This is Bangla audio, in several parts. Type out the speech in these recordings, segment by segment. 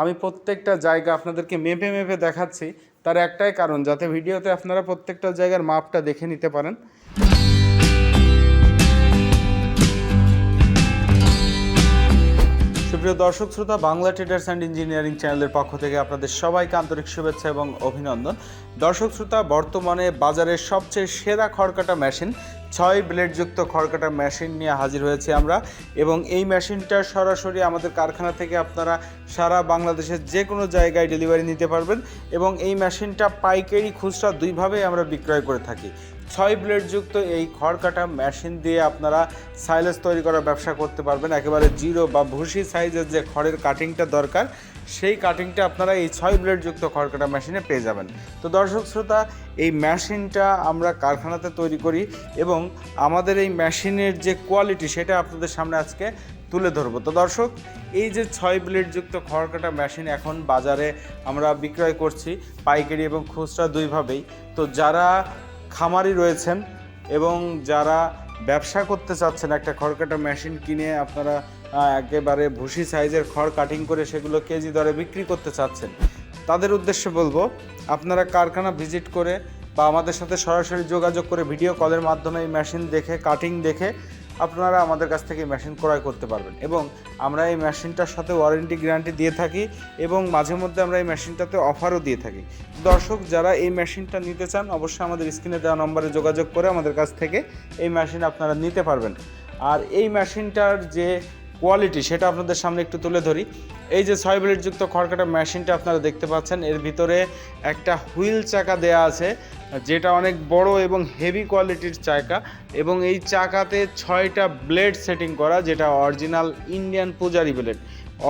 আমি প্রত্যেকটা জায়গা আপনাদেরকে মেপে মেপে দেখাচ্ছি। তার একটাই কারণ, যাতে ভিডিওতে আপনারা প্রত্যেকটা জায়গার মাপটা দেখে নিতে পারেন। সুপ্রিয় দর্শক, শ্রোতা, বাংলা ট্রেডার্স অ্যান্ড ইঞ্জিনিয়ারিং চ্যানেলের পক্ষ থেকে আপনাদের সবাইকে আন্তরিক শুভেচ্ছা এবং অভিনন্দন। দর্শক, শ্রোতা, বর্তমানে বাজারের সবচেয়ে সেরা খড়কাটা মেশিন ছয় ব্লেডযুক্ত খড়কাটা মেশিন নিয়ে হাজির হয়েছে আমরা এবং এই মেশিনটা সরাসরি আমাদের কারখানা থেকে আপনারা সারা বাংলাদেশের যে কোনো জায়গায় ডেলিভারি নিতে পারবেন এবং এই মেশিনটা পাইকারি খুচরা দুইভাবেই আমরা বিক্রয় করে থাকি। ছয় ব্লেডযুক্ত এই খড় কাটা মেশিন দিয়ে আপনারা সাইলেজ তৈরি করার ব্যবসা করতে পারবেন। একেবারে জিরো বা ভুসি সাইজের যে খড়ের কাটিংটা দরকার, সেই কাটিংটা আপনারা এই ছয় ব্লেডযুক্ত খড় কাটা মেশিনে পেয়ে যাবেন। তো দর্শক শ্রোতা, এই মেশিনটা আমরা কারখানাতে তৈরি করি এবং আমাদের এই মেশিনের যে কোয়ালিটি সেটা আপনাদের সামনে আজকে তুলে ধরবো। তো দর্শক, এই যে ছয় ব্লেডযুক্ত খড় কাটা মেশিন এখন বাজারে আমরা বিক্রয় করছি, পাইকারি এবং খুচরা দুইভাবেই। তো যারা খামারি রয়েছেন এবং যারা ব্যবসা করতে চাচ্ছেন, একটা খড় খড়কাটা মেশিন কিনে আপনারা একেবারে ভুসি সাইজের খড় কাটিং করে সেগুলো কেজি দরে বিক্রি করতে চাচ্ছেন, তাদের উদ্দেশ্যে বলব, আপনারা কারখানা ভিজিট করে বা আমাদের সাথে সরাসরি যোগাযোগ করে ভিডিও কলের মাধ্যমে এই মেশিন দেখে কাটিং দেখে আপনারা আমাদের কাছ থেকে মেশিন ক্রয় করতে পারবেন এবং আমরা এই মেশিনটার সাথে ওয়ারেন্টি গ্যারান্টি দিয়ে থাকি এবং মাঝে মধ্যে আমরা এই মেশিনটাতে অফারও দিয়ে থাকি। দর্শক, যারা এই মেশিনটা নিতে চান, অবশ্যই আমাদের স্ক্রিনে দেওয়া নম্বরে যোগাযোগ করে আমাদের কাছ থেকে এই মেশিন আপনারা নিতে পারবেন। আর এই মেশিনটার যে কোয়ালিটি সেটা আপনাদের সামনে একটু তুলে ধরি। এই যে ছয় ব্লেডযুক্ত খড়কাটা মেশিনটা আপনারা দেখতে পাচ্ছেন, এর ভিতরে একটা হুইল চাকা দেয়া আছে, যেটা অনেক বড় এবং হেভি কোয়ালিটির চাকা এবং এই চাকাতে ছয়টা ব্লেড সেটিং করা, যেটা অরিজিনাল ইন্ডিয়ান পূজারি ব্লেড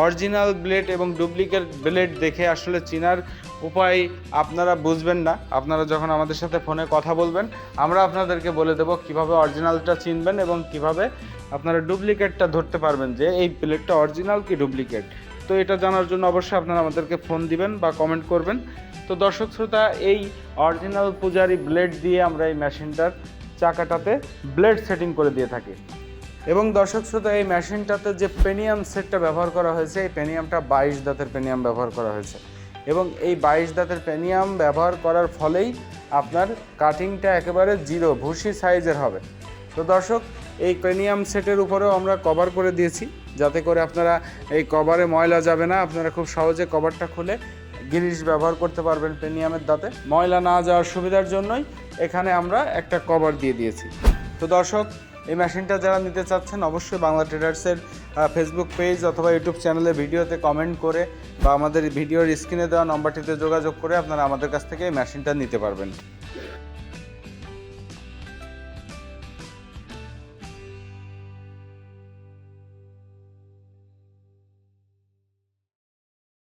অরিজিনাল ব্লেড এবং ডুপ্লিকেট ব্লেড দেখে আসলে চেনার উপায় আপনারা বুঝবেন না। আপনারা যখন আমাদের সাথে ফোনে কথা বলবেন, আমরা আপনাদেরকে বলে দেবো কীভাবে অরিজিনালটা চিনবেন এবং কীভাবে আপনারা ডুপ্লিকেটটা ধরতে পারবেন যে এই প্লেটটা অরিজিনাল কি ডুপ্লিকেট। তো এটা জানার জন্য অবশ্যই আপনারা আমাদেরকে ফোন দিবেন বা কমেন্ট করবেন। তো দর্শক শ্রোতা, এই অরিজিনাল পূজারি ব্লেড দিয়ে আমরা এই মেশিনটার চাকাটাতে ব্লেড সেটিং করে দিয়ে থাকি। এবং দর্শক শ্রোতা, এই মেশিনটাতে যে পেনিয়াম সেটটা ব্যবহার করা হয়েছে, এই পেনিয়ামটা বাইশ দাঁতের পেনিয়াম ব্যবহার করা হয়েছে। এবং এই বাইশ দাঁতের পেনিয়াম ব্যবহার করার ফলেই আপনার কাটিংটা একেবারে জিরো, ভুসি সাইজের হবে। তো দর্শক, এই পেনিয়াম সেটের উপরেও আমরা কভার করে দিয়েছি, যাতে করে আপনারা এই কভারে ময়লা যাবে না। আপনারা খুব সহজে কভারটা খুলে গিরিশ ব্যবহার করতে পারবেন পেনিয়ামের দাঁতে। ময়লা না যাওয়ার সুবিধার জন্যই এখানে আমরা একটা কভার দিয়ে দিয়েছি। তো দর্শক এই মেশিনটা যারা নিতে চাচ্ছেন, অবশ্যই বাংলা ট্রেডার্সের ফেসবুক পেজ অথবা ইউটিউব চ্যানেলে ভিডিওতে কমেন্ট করে বা আমাদের ভিডিওর স্ক্রিনে দেওয়া নম্বরটিতে যোগাযোগ করে আপনারা আমাদের কাছ থেকে এই মেশিনটা নিতে পারবেন।